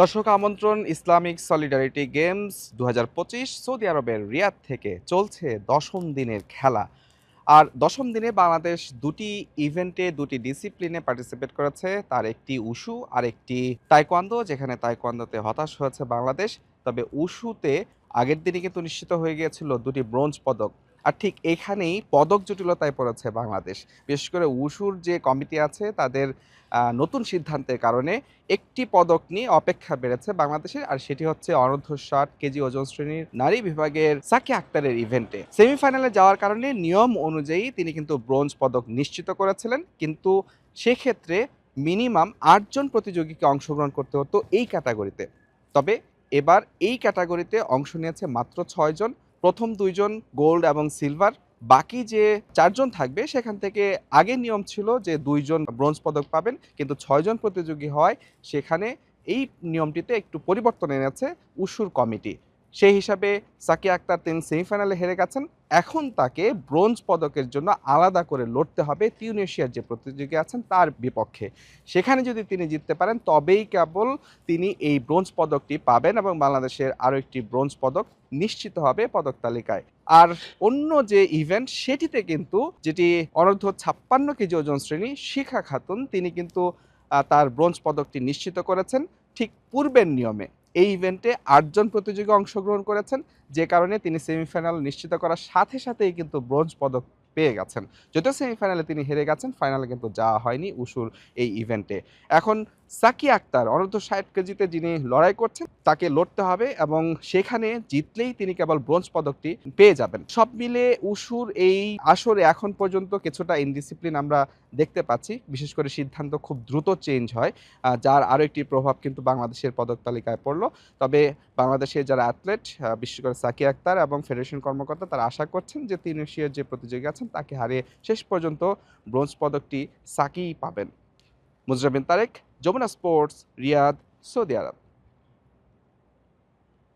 দর্শক আমন্ত্রণ, Islamic solidarity games দু হাজার পঁচিশ সৌদি আরবের রিয়াদ থেকে চলছে দশম দিনের খেলা। আর দশম দিনে বাংলাদেশ দুটি ইভেন্টে দুটি ডিসিপ্লিনে পার্টিসিপেট করেছে। তার একটি উশু আর একটি তাইকোয়ান্দো যেখানে তাইকোয়ান্দোতে হতাশ হয়েছে বাংলাদেশ। তবে উশুতে আগের দিনই কিন্তু নিশ্চিত হয়ে গিয়েছিল দুটি ব্রোঞ্জ পদক। আর ঠিক এখানেই পদক জটিলতায় পড়েছে বাংলাদেশ। বিশেষ করে উসুর যে কমিটি আছে, তাদের নতুন সিদ্ধান্তের কারণে একটি পদক নিয়ে অপেক্ষা বেড়েছে বাংলাদেশের আর সেটি হচ্ছে অনূর্ধ্ব ষাট কেজি ওজন শ্রেণির নারী বিভাগের সাকি আক্তারের ইভেন্টে। সেমিফাইনালে যাওয়ার কারণে নিয়ম অনুযায়ী তিনি কিন্তু ব্রোঞ্জ পদক নিশ্চিত করেছিলেন। কিন্তু সেক্ষেত্রে মিনিমাম আটজন প্রতিযোগীকে অংশগ্রহণ করতে হতো এই ক্যাটাগরিতে। তবে এবার এই ক্যাটাগরিতে অংশ নিয়েছে মাত্র ছয়জন প্রথম দুইজন গোল্ড এবং সিলভার। বাকি যে চারজন থাকবে, সেখান থেকে আগে নিয়ম ছিল যে দুইজন ব্রোঞ্জ পদক পাবেন, কিন্তু ছয়জন প্রতিযোগী হয়, সেখানে এই নিয়মটিতে একটু পরিবর্তন এনেছে উসুর কমিটি। সেই হিসাবে সাকি আক্তার তিনি সেমিফাইনালে হেরে গেছেন। এখন তাকে ব্রোঞ্জ পদকের জন্য আলাদা করে লড়তে হবে তিউনেশিয়ার যে প্রতিযোগী আছেন তার বিপক্ষে। সেখানে যদি তিনি জিততে পারেন, তবেই কেবল তিনি এই ব্রোঞ্জ পদকটি পাবেন এবং বাংলাদেশের আরও একটি ব্রোঞ্জ পদক নিশ্চিত হবে পদক তালিকায়। আর অন্য যে ইভেন্ট, সেটিতে কিন্তু যেটি অনূর্ধ্ব ছাপ্পান্ন কেজি ওজন শ্রেণি, শিখা খাতুন, তিনি কিন্তু তার ব্রোঞ্জ পদকটি নিশ্চিত করেছেন ঠিক পূর্বের নিয়মে। এই ইভেন্টে আটজন প্রতিযোগী অংশগ্রহণ করেছেন। যে কারণে তিনি সেমিফাইনাল নিশ্চিত করার সাথে সাথেই কিন্তু ব্রোঞ্জ পদক পেয়ে গেছেন। যদিও সেমিফাইনালে তিনি হেরে গেছেন ফাইনালে কিন্তু যাওয়া হয়নি উসুর এই ইভেন্টে এখন সাকি আক্তার অনূর্ধ্ব ষাট কেজিতে যিনি লড়াই করছেন, তাকে লড়তে হবে এবং সেখানে জিতলেই তিনি কেবল ব্রোঞ্জ পদকটি পেয়ে যাবেন। সব মিলে উসুর এই আসরে এখন পর্যন্ত কিছুটা ইনডিসিপ্লিন আমরা দেখতে পাচ্ছি। বিশেষ করে সিদ্ধান্ত খুব দ্রুত চেঞ্জ হয় যার আরও একটি প্রভাব কিন্তু বাংলাদেশের পদক তালিকায় পড়ল। তবে বাংলাদেশের যারা অ্যাথলেট বিশেষ করে সাকি আক্তার এবং ফেডারেশন কর্মকর্তা, তারা আশা করছেন যে তিন এশিয়ার যে প্রতিযোগী আছেন তাকে হারিয়ে শেষ পর্যন্ত ব্রোঞ্জ পদকটি সাকি পাবেন। মুজরাবিন Tarek, Jamuna sports, Riyadh, Saudi Arabia.